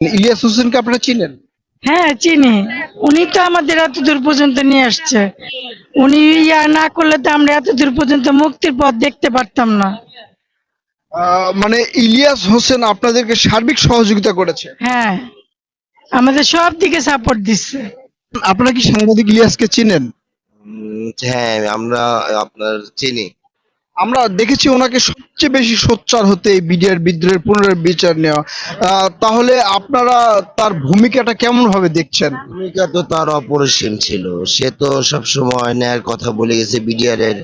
ইলিয়াস হোসেনকে আপনারা চিনেন? হ্যাঁ চিনি। উনি তো আমাদের এত দূর পর্যন্ত নিয়ে আসছে। উনি ইয়া না করলে তো আমরা এত দূর পর্যন্ত মুক্তির পথ দেখতে পারতাম না। আহ, মানে ইলিয়াস হোসেন আপনাদেরকে সার্বিক সহযোগিতা করেছে? হ্যাঁ আমাদের সব দিকে সাপোর্ট দিচ্ছে। আপনারা কি সাংবাদিক ইলিয়াসকে চিনেন? হ্যাঁ আমরা আপনার চিনি। আমরা দেখেছি ওনাকে সবচেয়ে বেশি সোচ্চার হতে এই বিডিআর বিদ্রোহের পুনর্বিচার নেওয়া। আহ, তাহলে আপনারা তার ভূমিকাটা কেমন ভাবে দেখছেন? ভূমিকা তো তার অপরিসীম ছিল। সে তো সবসময় ন্যায়ের কথা বলে গেছে বিডিআর এর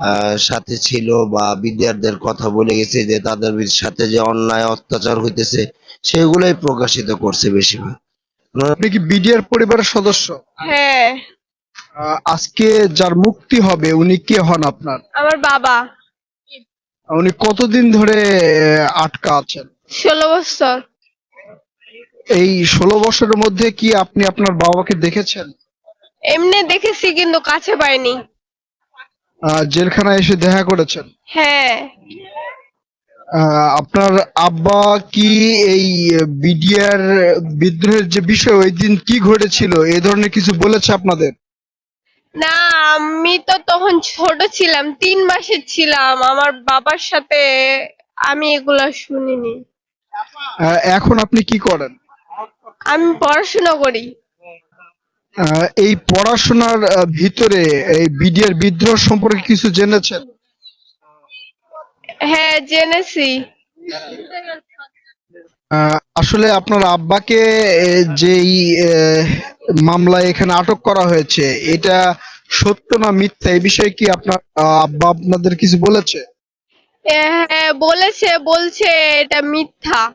আহ, সাথে ছিল বা বিডিআরদের কথা বলে গেছে যে তাদের সাথে যে অন্যায় অত্যাচার হইতেছে সেগুলোই প্রকাশিত করছে বেশিরভাগ। আপনি কি বিডিআর পরিবারের সদস্য? হ্যাঁ। আজকে যার মুক্তি হবে উনি কে হন আপনার? আমার বাবা। উনি কতদিন ধরে আটকা আছেন? ষোলো বছর। এই ষোলো বছরের মধ্যে কি আপনি আপনার বাবাকে দেখেছেন? এমনি দেখেছি কিন্তু কাছে পাইনি। আহ, জেলখানায় এসে দেখা করেছেন? হ্যাঁ। আপনার আব্বা কি এই বিডিআর বিদ্রোহের যে বিষয় ওই দিন কি ঘটেছিল? এই ধরনের কিছু বলেছে আপনাদের? না আমি তো তখন ছোট ছিলাম তিন মাসের ছিলাম। আমার বাবার সাথে আমি এগুলা শুনিনি। আহ, এখন আপনি কি করেন? আমি পড়াশোনা করি। আহ, এই পড়াশোনার আহ, ভিতরে এই বিডিআর বিদ্রোহ সম্পর্কে কিছু জেনেছেন? হ্যাঁ জেনেছি। আহ, আসলে আপনার আব্বাকে এ, যেই আহ, মামলায় এখানে আটক করা হয়েছে। এটা সত্য না মিথ্যা? এই বিষয়ে কি আপনার আব্বা আপনাদের কিছু বলেছে? হ্যাঁ বলেছে বলছে এটা মিথ্যা।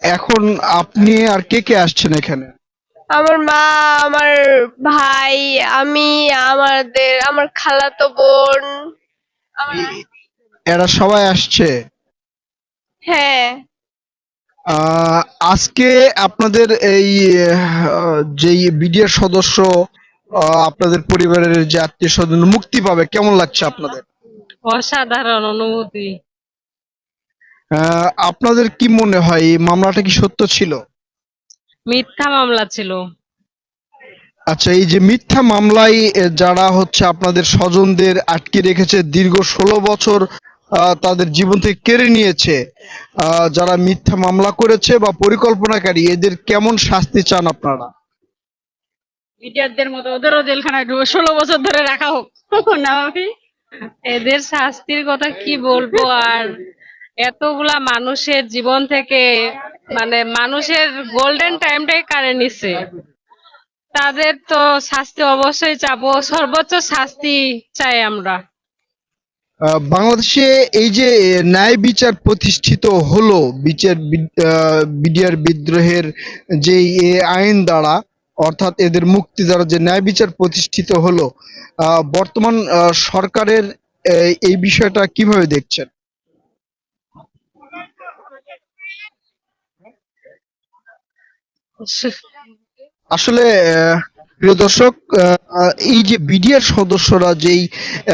এখন আপনি আর কে কে আসছেন এখানে? আমার মা আমার ভাই আমি আমাদের আমার খালাতো বোন আমার- এরা সবাই আসছে? হ্যাঁ। আজকে আপনাদের এই যেই বিডিআর সদস্য আপনাদের পরিবারের যে আত্মীয় স্বজন মুক্তি পাবে কেমন লাগছে আপনাদের? অসাধারণ অনুভূতি। আপনাদের কি মনে হয় এই মামলাটা কি সত্য ছিল? মিথ্যা মামলা ছিল। আচ্ছা এই যে মিথ্যা মামলায় যারা হচ্ছে আপনাদের স্বজনদের আটকে রেখেছে দীর্ঘ ষোলো বছর তাদের জীবন থেকে কেড়ে নিয়েছে। যারা মিথ্যা মামলা করেছে বা পরিকল্পনাকারী, এদের কেমন শাস্তি চান আপনারা? বিটিআরদের মতো ওদেরও জেলখানায় ঢুকে ষোলো বছর ধরে রাখা হোক। না এদের শাস্তির কথা কি বলব আর? এতগুলা মানুষের জীবন থেকে মানে মানুষের গোল্ডেন টাইমটাই কারে নিচ্ছে তাদের তো শাস্তি অবশ্যই চাবো, সর্বোচ্চ শাস্তি চাই আমরা। বাংলাদেশে এই যে ন্যায় বিচার প্রতিষ্ঠিত হলো বিচার বিডিআর বিদ্রোহের যে আইন দ্বারা অর্থাৎ এদের মুক্তি দ্বারা যে ন্যায় বিচার প্রতিষ্ঠিত হলো আহ, বর্তমান সরকারের এই বিষয়টা কীভাবে দেখছেন? আসলে আহ, প্রিয় দর্শক এই যে বিডিআর সদস্যরা যেই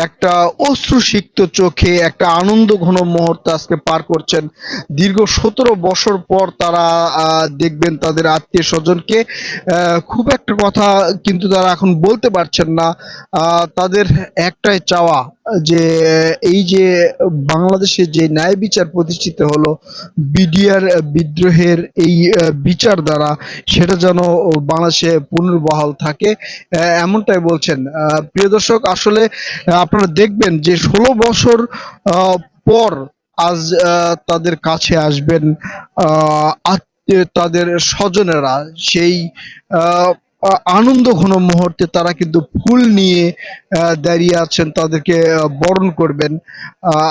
একটা অশ্রুসিক্ত চোখে একটা আনন্দ ঘন মুহূর্ত আজকে পার করছেন, দীর্ঘ সতেরো বছর পর তারা দেখবেন তাদের আত্মীয় স্বজনকে খুব একটা কথা কিন্তু তারা এখন বলতে পারছেন না। তাদের একটাই চাওয়া যে, এই যে, বাংলাদেশে যে ন্যায় বিচার প্রতিষ্ঠিত হলো, বিডিআর বিদ্রোহের এই বিচার দ্বারা, সেটা যেন বাংলাদেশে পুনর্বহাল থাকে এমনটাই বলছেন। প্রিয় দর্শক, আসলে, আপনারা দেখবেন যে ষোলো বছর পর আজ তাদের কাছে আসবেন তাদের স্বজনেরা, সেই আনন্দ ঘন মুহূর্তে তারা কিন্তু ফুল নিয়ে দাঁড়িয়ে আছেন, তাদেরকে বরণ করবেন।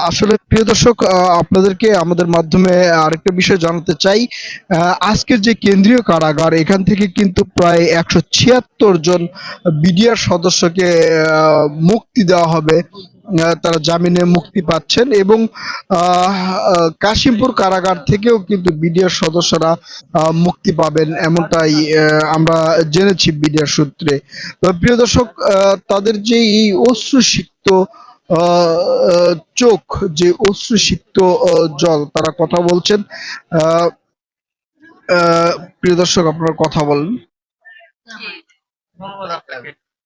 আসলে প্রিয় দর্শক আপনাদেরকে আমাদের মাধ্যমে আরেকটা বিষয় জানাতে চাই। আজকের যে কেন্দ্রীয় কারাগার, এখান থেকে কিন্তু প্রায় একশো ছিয়াত্তর জন বিডিআর সদস্যকে মুক্তি দেওয়া হবে। তারা জামিনে মুক্তি পাচ্ছেন এবং কাশিমপুর কারাগার থেকেও কিন্তু বিডিআর সদস্যরা মুক্তি পাবেন এমনটাই আমরা জেনেছি বিডিআর সূত্রে। প্রিয় দর্শক তাদের যে এই অশ্রুসিক্ত চোখ যে অশ্রুসিক্ত জল তারা কথা বলছেন। প্রিয় দর্শক আপনারা কথা বলেন।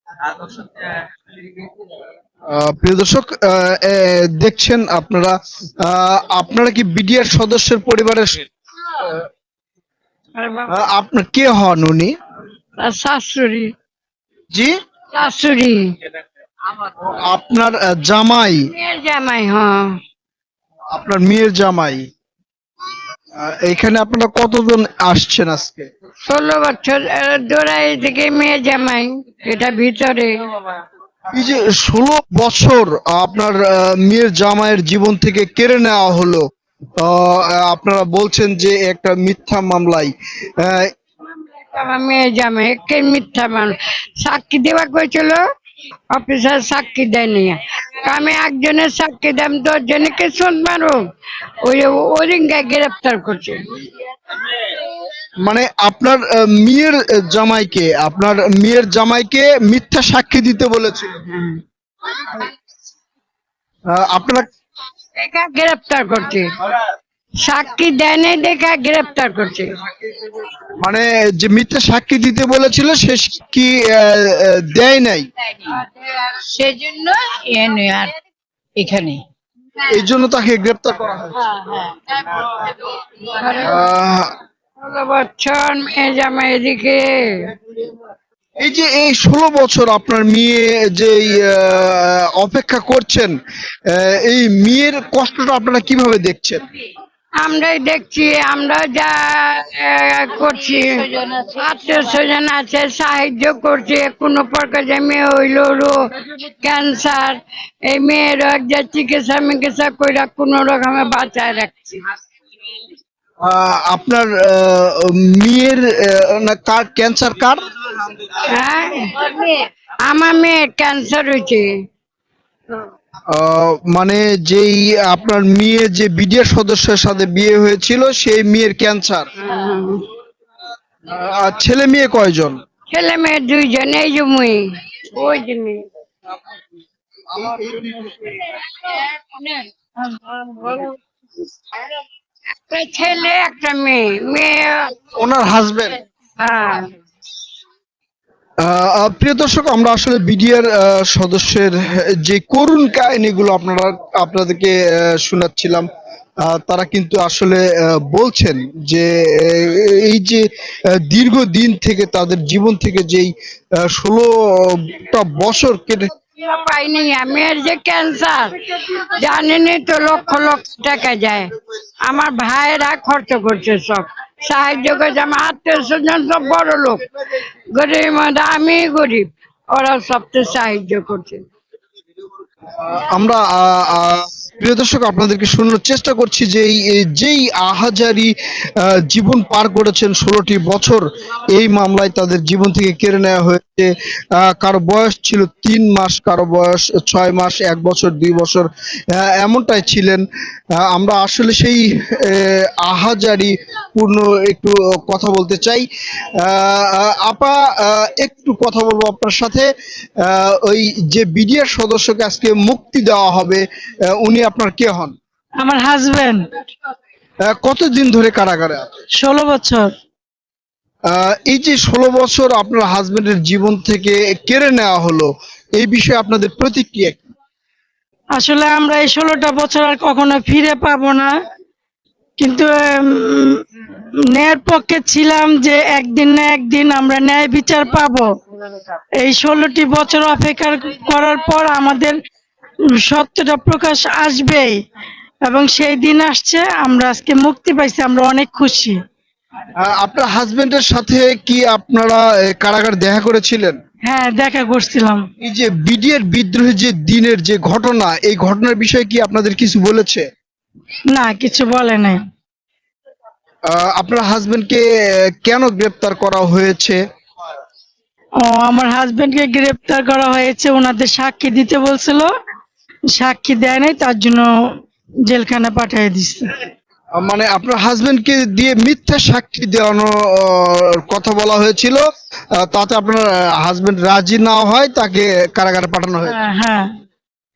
আহ, প্রিয় দর্শক দেখছেন আপনারা আপনারা কি বিডিআর সদস্যের পরিবারের আপনার কে হন উনি? শাশুড়ি। জি? শাশুড়ি। আপনার জামাই? জামাই হ্যাঁ। আপনার মেয়ের জামাই। এখানে আপনারা কতজন আসছেন আজকে? ষোলো বছর দোড়াই থেকে মেয়ে জামাই এটা ভিতরে। এই যে ষোলো বছর আপনার মেয়ের জামাইয়ের জীবন থেকে কেড়ে নেওয়া হলো আপনারা বলছেন যে একটা মিথ্যা মামলায় কে মিথ্যা সাক্ষী দেওয়া সাক্ষী দেয়নি। আমি একজনের সাক্ষী ওই গ্রেপ্তার করছে। মানে আপনার মেয়ের জামাইকে আপনার মেয়ের জামাইকে মিথ্যা সাক্ষী দিতে বলেছিল। আপনারা দেখা গ্রেপ্তার করছে। সাক্ষী দেয়নি দেখা গ্রেপ্তার করছে। মানে যে মিথ্যা সাক্ষী দিতে বলেছিল সে কি দেয় নাই? সেজন্য এখানে। এই জন্য তাকে গ্রেপ্তার করা হয়েছে। মেয়ে জামাই এদিকে। এই যে এই ষোলো বছর আপনার মেয়ে যে অপেক্ষা করছেন এই মেয়ের কষ্টটা আপনারা কীভাবে দেখছেন? আমরাই দেখছি আমরা যা করছি আত্মীয় স্বজন আছে সাহায্য করছে কোনো প্রকার যে মেয়ে হইল ক্যান্সার এই মেয়ের একটা চিকিৎসা মিকিৎসা কইরা কোনো রকমে বাঁচায় রাখছি। আপনার মেয়ের কার ক্যান্সার কার? হ্যাঁ আমার মেয়ের ক্যান্সার হয়েছে। আহ, মানে যেই আপনার মেয়ে যে বিডিআর সদস্যের সাথে বিয়ে হয়েছিল সেই মেয়ের ক্যান্সার আর ছেলে মেয়ে কয়জন? ছেলে মেয়ে দুইজন এই যে মুই ওই যে মেয়ে একটা ছেলে একটা মেয়ে মেয়ে ওনার হাজবেন্ড হ্যাঁ। প্রিয় দর্শক আমরা আসলে বিডিআর সদস্যের যে করুণ কাহিনীগুলো আপনারা আপনাদেরকে শোনাচ্ছিলাম আহ, তারা কিন্তু আসলে আহ, বলছেন যে এই যে আহ, দীর্ঘদিন থেকে তাদের জীবন থেকে যেই ষোলোটা বছর কেটে পাইনি মেয়ের যে ক্যান্সার। জানিনি তো লক্ষ লক্ষ টাকা যায়। আমার ভাইয়েরা খরচ করছে সব। সাহায্য করছে, আমার আত্মীয় স্বজন সব বড় লোক। গরিব আমি গরিব। ওরা সব সবচেয়ে সাহায্য করছে। আমরা প্রিয় দর্শক, আপনাদেরকে শোনানোর চেষ্টা করছি যে যেই আহাজারি জীবন পার করেছেন ষোলোটি বছর, এই মামলায় তাদের জীবন থেকে কেড়ে নেওয়া হয়েছে। কারও বয়স ছিল তিন মাস, কারও বয়স ছয় মাস, এক বছর, দুই বছর এমনটাই ছিলেন। আমরা আসলে সেই আহাজারি পূর্ণ একটু কথা বলতে চাই। আপা একটু কথা বলব আপনার সাথে। ওই যে বিডিআর সদস্যকে আজকে মুক্তি দেওয়া হবে উনি আপনার কে হন? আমার হাজবেন্ড কতদিন ধরে কারাগারে আছে? ষোলো বছর। এই যে ষোলো বছর আপনার হাজবেন্ডের জীবন থেকে কেড়ে নেওয়া হলো এই বিষয়ে আপনাদের প্রতিক্রিয়া কি? আসলে আমরা এই ষোলোটা বছর আর কখনো ফিরে পাবো না। কিন্তু ন্যায়ের পক্ষে ছিলাম যে একদিন না একদিন আমরা ন্যায় বিচার পাবো। এই ষোলোটি বছর অপেক্ষা করার পর আমাদের সত্যটা প্রকাশ আসবেই। এবং সেই দিন আসছে আমরা আজকে মুক্তি পাইছি আমরা অনেক খুশি। আপনার হাজবেন্ডের সাথে কি আপনারা কারাগার দেখা করেছিলেন? হ্যাঁ দেখা করছিলাম। এই যে বিডিআর বিদ্রোহের যে দিনের যে ঘটনা এই ঘটনার বিষয়ে কি আপনাদের কিছু বলেছে? না কিছু বলে নাই। আপনার হাজবেন্ডকে কেন গ্রেপ্তার করা হয়েছে? ও আমার হাজবেন্ডকে গ্রেপ্তার করা হয়েছে ওনাদের সাক্ষী দিতে বলছিল। সাক্ষী দেয় নাই তার জন্য জেলখানা পাঠিয়ে দিচ্ছে মানে আপনার হাজবেন্ডকে দিয়ে মিথ্যা সাক্ষী দেওয়ানো কথা বলা হয়েছিল তাতে আপনার হাজবেন্ড রাজি না হয় তাকে কারাগারে পাঠানো হয়েছে। হ্যাঁ, হ্যাঁ।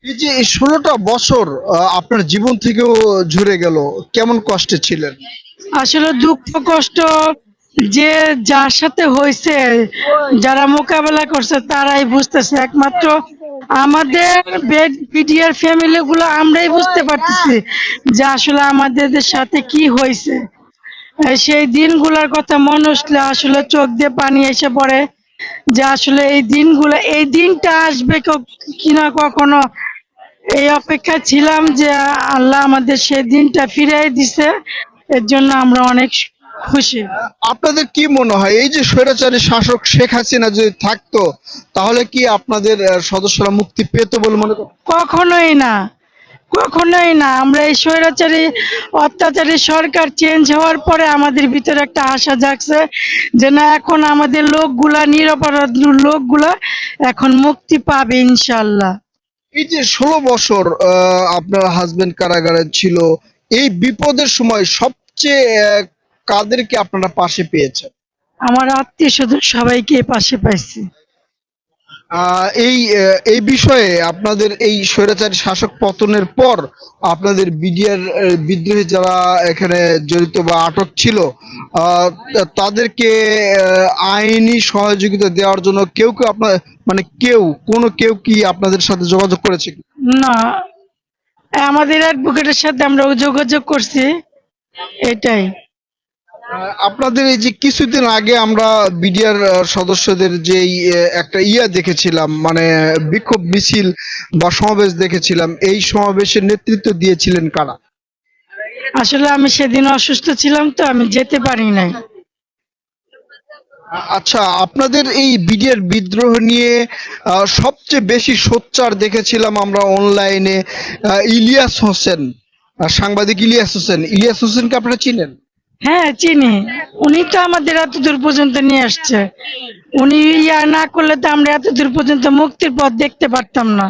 এই যে ষোলোটা বছর আপনার জীবন থেকেও ঝরে গেল কেমন কষ্টে ছিলেন? আসলে দুঃখ কষ্ট যে যার সাথে হয়েছে যারা মোকাবেলা করছে তারাই বুঝতেছে। একমাত্র আমাদের বিডিআর ফ্যামিলি গুলো আমরাই বুঝতে পারতেছি যে আসলে আমাদের সাথে কি হয়েছে। সেই দিনগুলোর কথা মনে উঠলে আসলে চোখ দিয়ে পানি এসে পড়ে যে আসলে এই দিনগুলো, এই দিনটা আসবে কিনা কখনো। এই অপেক্ষা ছিলাম যে আল্লাহ আমাদের সেই দিনটা ফিরিয়ে দিছে। এর জন্য আমরা অনেক খুশি। আপনাদের কি মনে হয়? এই যে স্বৈরাচারী শাসক শেখ হাসিনা যদি থাকতো তাহলে কি আপনাদের সদস্যরা মুক্তি পেত বলে মনে করেন কখনোই না। কখনোই না। আমরা এই স্বৈরাচারী অত্যাচারী সরকার চেঞ্জ হওয়ার পরে আমাদের ভিতরে একটা আশা জাগছে যে না এখন আমাদের লোকগুলা নিরপরাধ লোকগুলা এখন মুক্তি পাবে ইনশাল্লাহ এই যে ষোলো বছর আহ, আপনার হাজবেন্ড কারাগারে ছিল এই বিপদের সময় সবচেয়ে কাদেরকে আপনারা পাশে পেয়েছেন? আমার আত্মীয় স্বজন সবাইকে পাশে পাইছি। এই এই বিষয়ে আপনাদের এই স্বৈরাচারী শাসক পতনের পর আপনাদের বিডিআর বিদ্রোহী যারা এখানে জড়িত বা আটক ছিল তাদেরকে আইনি সহযোগিতা দেওয়ার জন্য কেউ কেউ আপনার মানে কেউ কোনো কেউ কি আপনাদের সাথে যোগাযোগ করেছে না। আমাদের অ্যাডভোকেটের সাথে আমরা যোগাযোগ করছি এটাই। আপনাদের এই যে কিছুদিন আগে আমরা বিডিআর সদস্যদের যে একটা ইয়া দেখেছিলাম মানে বিক্ষোভ মিছিল বা সমাবেশ দেখেছিলাম এই সমাবেশের নেতৃত্ব দিয়েছিলেন কারা? আসলে আমি সেদিন অসুস্থ ছিলাম তো আমি যেতে পারি নাই। আচ্ছা আপনাদের এই বিডিআর বিদ্রোহ নিয়ে সবচেয়ে বেশি সোচ্চার দেখেছিলাম আমরা অনলাইনে ইলিয়াস হোসেন সাংবাদিক ইলিয়াস হোসেন। ইলিয়াস হোসেনকে আপনারা চিনেন? হ্যাঁ চিনি। উনি তো আমাদের এত দূর পর্যন্ত নিয়ে আসছে। উনি ইয়া না করলে তো আমরা এত দূর পর্যন্ত মুক্তির পথ দেখতে পারতাম না।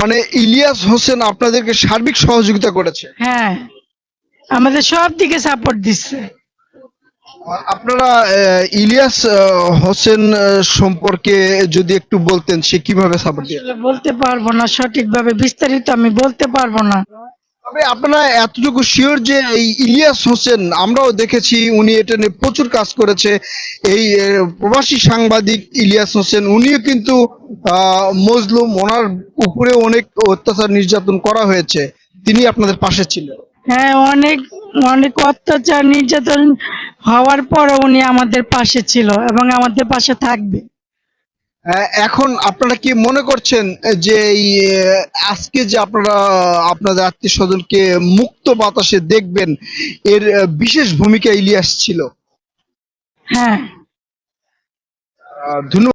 মানে ইলিয়াস হোসেন আপনাদেরকে সার্বিক সহযোগিতা করেছে? হ্যাঁ। আমাদের সব দিকে সাপোর্ট দিচ্ছে। আপনারা ইলিয়াস হোসেন সম্পর্কে যদি একটু বলতেন সে কীভাবে সাপোর্ট বলতে পারব না সঠিকভাবে বিস্তারিত আমি বলতে পারব না। তবে আপনারা এতটুকু শিওর যে এই ইলিয়াস হোসেন, আমরাও দেখেছি উনি এটা নিয়ে প্রচুর কাজ করেছে। এই প্রবাসী সাংবাদিক ইলিয়াস হোসেন, উনিও কিন্তু মজলুম, ওনার উপরে অনেক অত্যাচার নির্যাতন করা হয়েছে। তিনি আপনাদের পাশে ছিলেন। হ্যাঁ অনেক অনেক অত্যাচার নির্যাতন হওয়ার পর উনি আমাদের পাশে ছিল এবং আমাদের পাশে থাকবে। এখন আপনারা কি মনে করছেন যে এই আজকে যে আপনারা আপনাদের আত্মীয় স্বজনকে মুক্ত বাতাসে দেখবেন এর বিশেষ ভূমিকা ইলিয়াস ছিল? হ্যাঁ। ধন্যবাদ।